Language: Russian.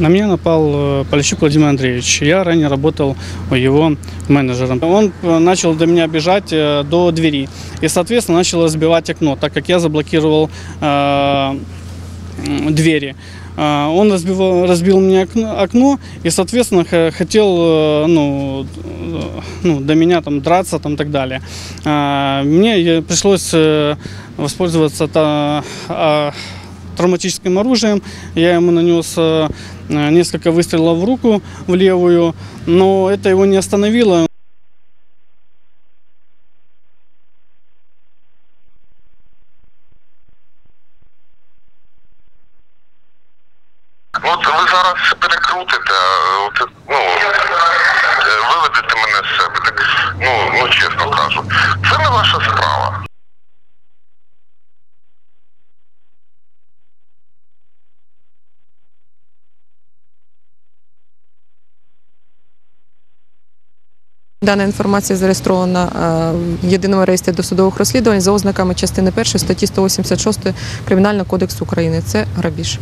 На меня напал э, Полищук Владимир Андреевич. Я ранее работал его менеджером. Он э, начал до меня бежать э, до двери и, соответственно, начал разбивать окно, так как я заблокировал э, двери. Он разбивал, разбил мне окно, окно и, соответственно, хотел ну, ну, до меня там драться там, так далее. Мне пришлось воспользоваться а, травматическим оружием. Я ему нанес э, э, несколько выстрелов в руку, в левую, но это его не остановило. От ви зараз перекрутите, от, ну, виведете мене ну, ну чесно кажу. Це не ваша справа. Дана інформація зареєстрована е, в єдиному реєстрі досудових розслідувань за ознаками частини 1 статті 186 Кримінального кодексу України. Це грабіж.